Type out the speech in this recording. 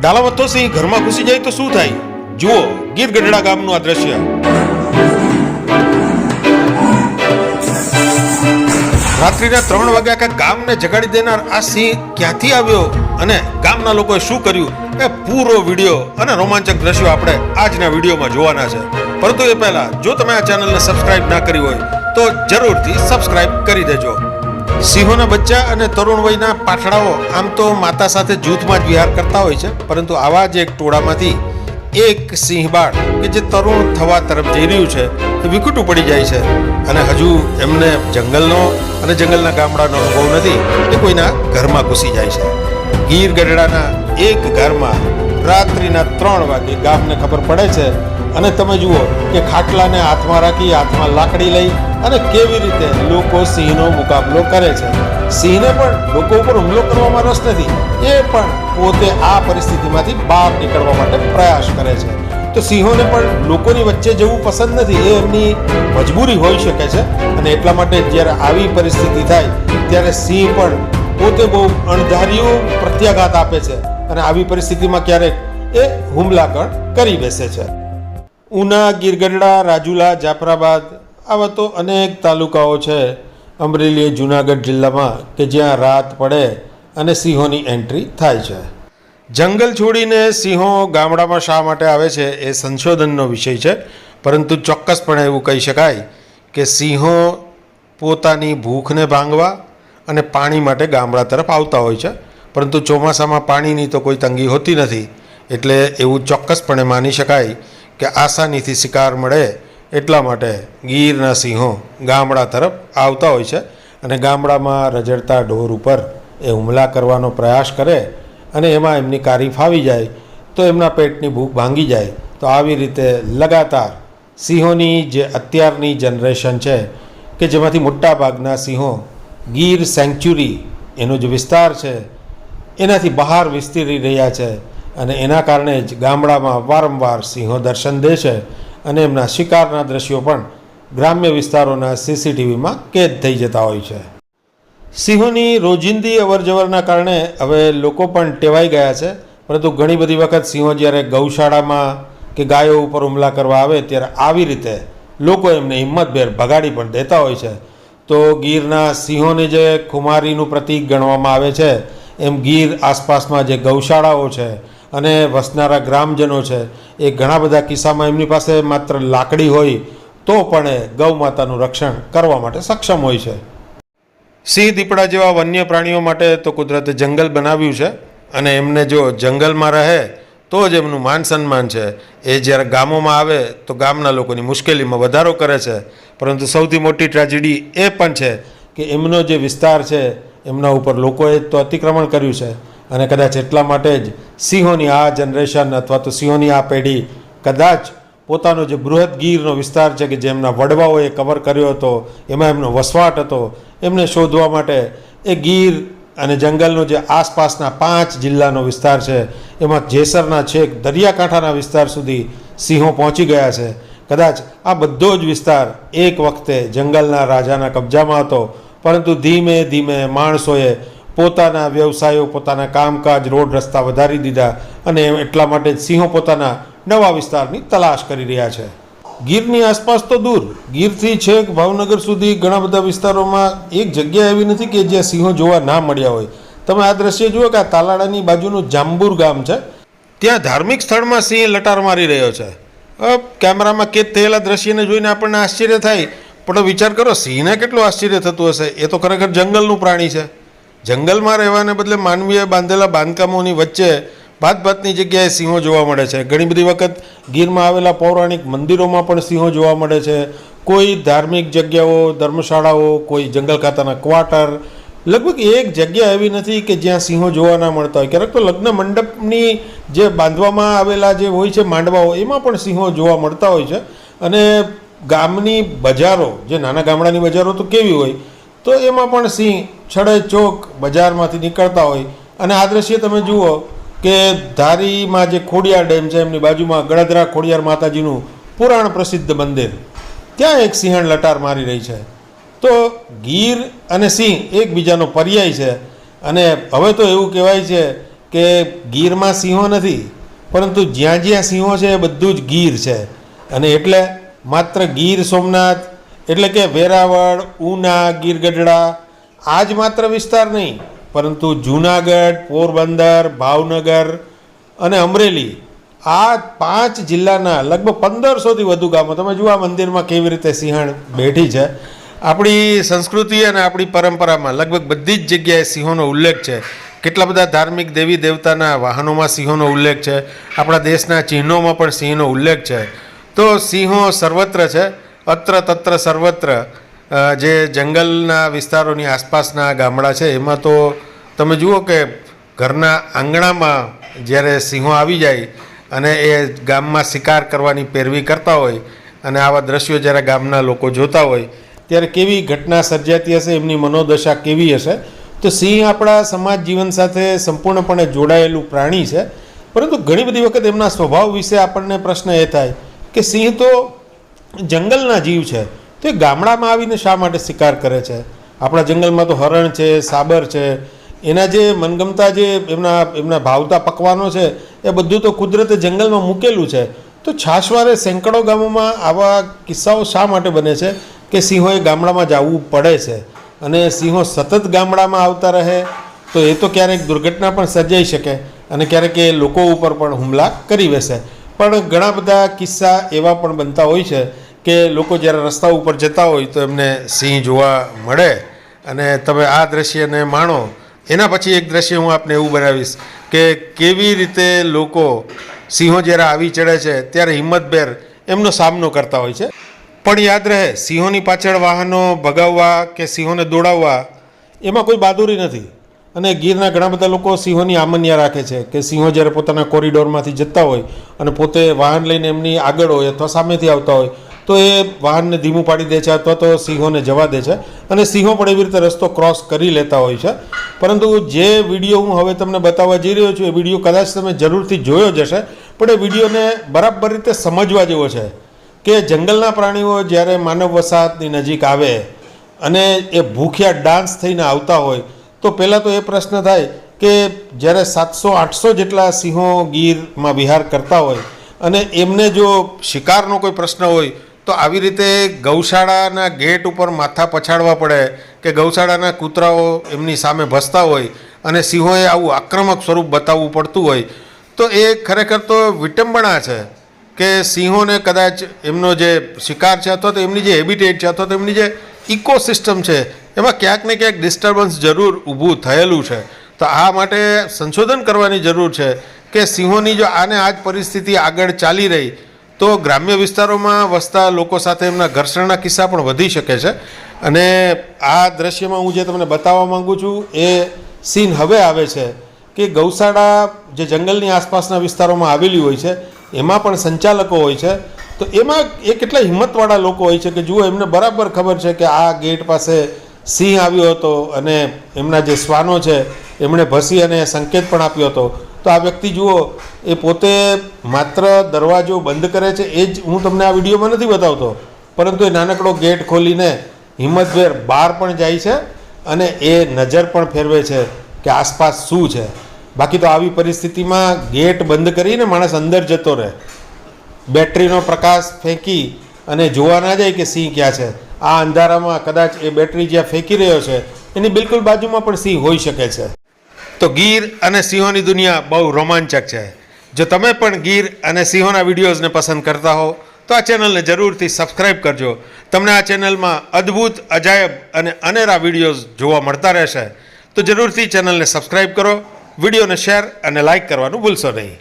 ડાલાવતો સિંહ ઘરમાં ઘૂસી જાય તો શું થાય? જુઓ, ગીર ગઢડા ગામનું આ દ્રશ્ય. રાત્રિના ત્રણ વાગ્યા કે ગામને જગાડી દેનાર આ સિંહ ક્યાંથી આવ્યો અને ગામના લોકોએ શું કર્યું? એ પૂરો વીડિયો અને રોમાંચક દ્રશ્યો આપણે આજના વિડીયોમાં જોવાના છે. પરંતુ એ પહેલા, જો તમે આ ચેનલને સબસ્ક્રાઇબ ના કરી હોય, તો જરૂરથી સબસ્ક્રાઇબ કરી દેજો. સિંહોના બચ્ચા અને તરુણ વયના પાઠડાઓ આમ તો માતા સાથે જૂથમાં જ વિહાર કરતા હોય છે, પરંતુ આવા જ એક ટોળામાંથી એક સિંહ બાળ કે જે તરુણ થવા તરફ જઈ રહ્યું છે, તે વિકુટું પડી જાય છે. અને હજુ એમને જંગલનો અને જંગલના ગામડાનો અનુભવ નથી એ કોઈના ઘરમાં ઘૂસી જાય છે. ગીર ગઢડાના એક ઘરમાં રાત્રિના ત્રણ વાગે ગામને ખબર પડે છે અને તમે જુઓ કે ખાટલાને હાથમાં રાખી, હાથમાં લાકડી લઈ અને કેવી રીતે લોકો સિંહનો મુકાબલો કરે છે. સિંહને પણ લોકો ઉપર હુમલો કરવામાં રસ નથી. એ પણ પોતે આ પરિસ્થિતિમાંથી બહાર નીકળવા માટે પ્રયાસ કરે છે. તો સિંહોને પણ લોકોની વચ્ચે જવું પસંદ નથી. એ એમની મજબૂરી હોઈ શકે છે અને એટલા માટે જ્યારે આવી પરિસ્થિતિ થાય, ત્યારે સિંહ પણ પોતે બહુ અણધાર્યું પ્રત્યાઘાત આપે છે અને આવી પરિસ્થિતિમાં ક્યારેક એ હુમલા પણ કરી બેસે છે. ઉના, ગીરગઢડા, રાજુલા, જાફરાબાદ આવા તો અનેક તાલુકાઓ છે. અમરેલી જુનાગઢ જિલ્લામાં કે જ્યાં રાત પડે અને સિંહોની એન્ટ્રી થાય છે. જંગલ છોડીને સિંહો ગામડામાં શા માટે આવે છે એ સંશોધનનો વિષય છે. પરંતુ ચોક્કસપણે એવું કહી શકાય કે સિંહો પોતાની ભૂખને ભાંગવા અને પાણી માટે ગામડા તરફ આવતા હોય છે. પરંતુ ચોમાસામાં પાણીની તો કોઈ તંગી હોતી નથી. એટલે એવું ચોક્કસપણે માની શકાય કે આસાનીથી શિકાર મળે એટલા માટે ગીરના સિંહો ગામડા તરફ આવતા હોય છે અને ગામડામાં રજડતા ઢોર ઉપર એ હુમલા કરવાનો પ્રયાસ કરે અને એમાં એમની કારી ફાવી જાય તો એમના પેટની ભૂખ ભાંગી જાય તો આવી રીતે લગાતાર સિંહોની જે અત્યારની જનરેશન છે કે જેમાંથી મોટાભાગના સિંહો ગીર સેન્ચ્યુરી એનો જે વિસ્તાર છે એનાથી બહાર વિસ્તરી રહ્યા છે અને એના કારણે જ ગામડામાં વારંવાર સિંહો દર્શન દે છે અને એમના શિકારના દ્રશ્યો પણ ગ્રામ્ય વિસ્તારોના સીસીટીવીમાં કેદ થઈ જતા હોય છે. સિંહોની રોજિંદી અવરજવરના કારણે હવે લોકો પણ ટેવાઈ ગયા છે. પરંતુ ઘણી બધી વખત સિંહો જ્યારે ગૌશાળામાં કે ગાયો ઉપર હુમલા કરવા આવે ત્યારે આવી રીતે લોકો એમને હિંમતભેર ભગાડી પણ દેતા હોય છે. તો ગીરના સિંહોને જે ખુમારીનું પ્રતીક ગણવામાં આવે છે, એમ ગીર આસપાસમાં જે ગૌશાળાઓ છે અને વસનારા ગ્રામજનો છે, એ ઘણા બધા કિસ્સામાં એમની પાસે માત્ર લાકડી હોય તો પણ એ ગૌ માતાનું રક્ષણ કરવા માટે સક્ષમ હોય છે. સિંહ દીપડા જેવા વન્ય પ્રાણીઓ માટે તો કુદરતે જંગલ બનાવ્યું છે અને એમને જો જંગલમાં રહે તો જ એમનું માન સન્માન છે. એ જ્યારે ગામોમાં આવે તો ગામના લોકોની મુશ્કેલીમાં વધારો કરે છે. પરંતુ સૌથી મોટી ટ્રેજેડી એ પણ છે કે એમનો જે વિસ્તાર છે, એમના ઉપર લોકોએ તો અતિક્રમણ કર્યું છે. અને કદાચ એટલા માટે જ સિંહોની આ જનરેશન અથવા તો સિંહોની આ પેઢી કદાચ પોતાનો જે બૃહદ ગીરનો વિસ્તાર છે કે જેમના વડવાઓએ કવર કર્યો હતો, એમાં એમનો વસવાટ હતો, એમને શોધવા માટે એ ગીર અને જંગલનો જે આસપાસના પાંચ જિલ્લાનો વિસ્તાર છે, એમાં જેસરના છેક દરિયાકાંઠાના વિસ્તાર સુધી સિંહો પહોંચી ગયા છે. કદાચ આ બધો જ વિસ્તાર એક વખતે જંગલના રાજાના કબજામાં હતો, પરંતુ ધીમે ધીમે માણસોએ પોતાના વ્યવસાયો, પોતાના કામકાજ, રોડ રસ્તા વધારી દીધા અને એટલા માટે સિંહો પોતાના નવા વિસ્તારની તલાશ કરી રહ્યા છે. ગીરની આસપાસ તો દૂર. ગીરથી છેક ભાવનગર સુધી ઘણા બધા વિસ્તારોમાં એક જગ્યા એવી નથી કે જ્યાં સિંહો જોવા ના મળ્યા હોય. તમે આ દ્રશ્ય જુઓ કે આ તાલાડાની બાજુનું જાંબુર ગામ છે. ત્યાં ધાર્મિક સ્થળમાં સિંહ લટાર મારી રહ્યો છે. કેમેરામાં કેદ થયેલા દ્રશ્યને જોઈને આપણને આશ્ચર્ય થાય. પણ વિચાર કરો, સિંહને કેટલું આશ્ચર્ય થતું હશે? એ તો ખરેખર જંગલનું પ્રાણી છે. જંગલમાં રહેવાને બદલે માનવીએ બાંધેલા બાંધકામોની વચ્ચે ભાત ભાતની જગ્યાએ સિંહો જોવા મળે છે. ઘણી બધી વખત ગીરમાં આવેલા પૌરાણિક મંદિરોમાં પણ સિંહો જોવા મળે છે. કોઈ ધાર્મિક જગ્યાઓ, ધર્મશાળાઓ, કોઈ જંગલ ખાતાના ક્વાર્ટર, લગભગ એક જગ્યા એવી નથી કે જ્યાં સિંહો જોવા ના મળતા હોય. ક્યારેક તો લગ્ન મંડપની જે બાંધવામાં આવેલા જે હોય છે માંડવાઓ, એમાં પણ સિંહો જોવા મળતા હોય છે. અને ગામની બજારો, જે નાના ગામડાની બજારો તો કેવી હોય, તો એમાં પણ સિંહ છડે ચોક બજારમાંથી નીકળતા હોય. અને આ દ્રશ્ય તમે જુઓ કે ધારીમાં જે ખોડિયાર ડેમ છે, એમની બાજુમાં ગળદરા ખોડિયાર માતાજીનું પુરાણ પ્રસિદ્ધ મંદિર. ત્યાં એક સિંહણ લટાર મારી રહી છે. તો ગીર અને સિંહ એકબીજાનો પર્યાય છે. અને હવે તો એવું કહેવાય છે કે ગીરમાં સિંહો નથી, પરંતુ જ્યાં જ્યાં સિંહો છે એ બધું જ ગીર છે. અને એટલે માત્ર ગીર સોમનાથ, એટલે કે વેરાવળ, ઉના ગીર ગઢડા આ જ માત્ર વિસ્તાર નહીં, પરંતુ જૂનાગઢ, પોરબંદર, ભાવનગર અને અમરેલી, આ પાંચ જિલ્લાના લગભગ પંદરસોથી વધુ ગામો, તમે જુઓ આ મંદિરમાં કેવી રીતે સિંહણ બેઠી છે. આપણી સંસ્કૃતિ અને આપણી પરંપરામાં લગભગ બધી જ જગ્યાએ સિંહોનો ઉલ્લેખ છે. કેટલા બધા ધાર્મિક દેવી દેવતાના વાહનોમાં સિંહોનો ઉલ્લેખ છે. આપણા દેશના ચિહ્નોમાં પણ સિંહનો ઉલ્લેખ છે. તો સિંહો સર્વત્ર છે, અત્ર તત્ર સર્વત્ર. જે જંગલના વિસ્તારોની આસપાસના ગામડા છે, એમાં તો તમે જુઓ કે ઘરના આંગણામાં જ્યારે સિંહો આવી જાય અને એ ગામમાં શિકાર કરવાની પેરવી કરતા હોય અને આવા દ્રશ્યો જ્યારે ગામના લોકો જોતા હોય, ત્યારે કેવી ઘટના સર્જાતી હશે, એમની મનોદશા કેવી હશે? તો સિંહ આપણા સમાજ જીવન સાથે સંપૂર્ણપણે જોડાયેલું પ્રાણી છે. પરંતુ ઘણી બધી વખત એમના સ્વભાવ વિશે આપણને પ્રશ્ન એ થાય કે સિંહ તો જંગલના જીવ છે. તો એ ગામડામાં આવીને શા માટે શિકાર કરે છે? આપણા જંગલમાં તો હરણ છે, સાબર છે. એના જે મનગમતા જે એમના એમના ભાવતા પકવાનો છે, એ બધું તો કુદરતે જંગલમાં મૂકેલું છે. તો છાશવારે સેંકડો ગામોમાં આવા કિસ્સાઓ શા માટે બને છે કે સિંહોએ ગામડામાં જવું પડે છે? અને સિંહો સતત ગામડામાં આવતા રહે, તો એ તો ક્યારેક દુર્ઘટના પણ સર્જાઈ શકે અને ક્યારેક એ લોકો ઉપર પણ હુમલા કરી બેસે. પણ ઘણા બધા કિસ્સા એવા પણ બનતા હોય છે કે લોકો જ્યારે રસ્તા ઉપર જતા હોય તો એમને સિંહ જોવા મળે. અને તમે આ દ્રશ્યને માણો. એના પછી એક દ્રશ્ય હું આપને એવું બનાવીશ કે કેવી રીતે લોકો સિંહો જ્યારે આવી ચડે છે ત્યારે હિંમતભેર એમનો સામનો કરતા હોય છે. પણ યાદ રહે, સિંહોની પાછળ વાહનો ભગાવવા કે સિંહોને દોડાવવા એમાં કોઈ બહાદુરી નથી. અને ગીરના ઘણા બધા લોકો સિંહોની આમન્યા રાખે છે કે સિંહો જ્યારે પોતાના કોરિડોરમાંથી જતા હોય અને પોતે વાહન લઈને એમની આગળ હોય અથવા સામેથી આવતા હોય તો એ વાહનને ધીમું પાડી દે છે અથવા તો સિંહોને જવા દે છે. અને સિંહો પણ એવી રીતે રસ્તો ક્રોસ કરી લેતા હોય છે. પરંતુ જે વીડિયો હું હવે તમને બતાવવા જઈ રહ્યો છું, એ વીડિયો કદાચ તમે જરૂરથી જોયો જ હશે, પણ એ વિડીયોને બરાબર રીતે સમજવા જેવો છે કે જંગલના પ્રાણીઓ જ્યારે માનવ વસાહતની નજીક આવે અને એ ભૂખ્યા ડાન્સ થઈને આવતા હોય, તો પહેલાં તો એ પ્રશ્ન થાય કે જ્યારે સાતસો, આઠસો જેટલા સિંહો ગીરમાં વિહાર કરતા હોય અને એમને જો શિકારનો કોઈ પ્રશ્ન હોય તો આવી રીતે ગૌશાળાના ગેટ ઉપર માથા પછાડવા પડે કે ગૌશાળાના કૂતરાઓ એમની સામે ભસતા હોય અને સિંહોએ આવું આક્રમક સ્વરૂપ બતાવવું પડતું હોય, તો એ ખરેખર તો વિટંબણા છે કે સિંહોને કદાચ એમનો જે શિકાર છે અથવા તો એમની જે હેબિટેટ છે અથવા તો એમની જે ઇકોસિસ્ટમ છે, એમાં ક્યાંક ને ક્યાંક ડિસ્ટર્બન્સ જરૂર ઊભું થયેલું છે. તો આ માટે સંશોધન કરવાની જરૂર છે કે સિંહોની જો આને આ જ પરિસ્થિતિ આગળ ચાલી રહી તો ગ્રામ્ય વિસ્તારોમાં વસતા લોકો સાથે એમના ઘર્ષણના કિસ્સા પણ વધી શકે છે. અને આ દ્રશ્યમાં હું જે તમને બતાવવા માંગુ છું, એ સીન હવે આવે છે કે ગૌશાળા જે જંગલની આસપાસના વિસ્તારોમાં આવેલી હોય છે, એમાં પણ સંચાલકો હોય છે. તો એમાં એ કેટલા હિંમતવાળા લોકો હોય છે કે જુઓ, એમને બરાબર ખબર છે કે આ ગેટ પાસે સિંહ આવ્યો હતો અને એમના જે શ્વાનો છે, એમણે ભસી અને સંકેત પણ આપ્યો હતો. તો આ વ્યક્તિ જુઓ, એ પોતે માત્ર દરવાજો બંધ કરે છે, એ જ હું તમને આ વિડીયોમાં નથી બતાવતો, પરંતુ એ નાનકડો ગેટ ખોલીને હિંમતભેર બહાર પણ જાય છે અને એ નજર પણ ફેરવે છે કે આસપાસ શું છે. બાકી તો આવી પરિસ્થિતિમાં ગેટ બંધ કરીને માણસ અંદર જતો રહે. બેટરીનો પ્રકાશ ફેંકી અને જોવા ના જાય કે સિંહ ક્યાં છે. આ અંધારામાં કદાચ એ બેટરી જ્યાં ફેંકી રહ્યો છે, એની બિલકુલ બાજુમાં પણ સિંહ હોઈ શકે છે. તો ગીર અને સિંહોની દુનિયા બહુ રોમાંચક છે. જો તમે પણ ગીર અને સિંહોના વિડીયોઝને પસંદ કરતા હો, તો આ ચેનલને જરૂરથી સબસ્ક્રાઈબ કરજો. તમને આ ચેનલમાં અદ્ભુત, અજાયબ અને અનેરા વિડીયોઝ જોવા મળતા રહેશે. તો જરૂરથી ચેનલને સબસ્ક્રાઈબ કરો, વિડીયોને શેર અને લાઇક કરવાનું ભૂલશો નહીં.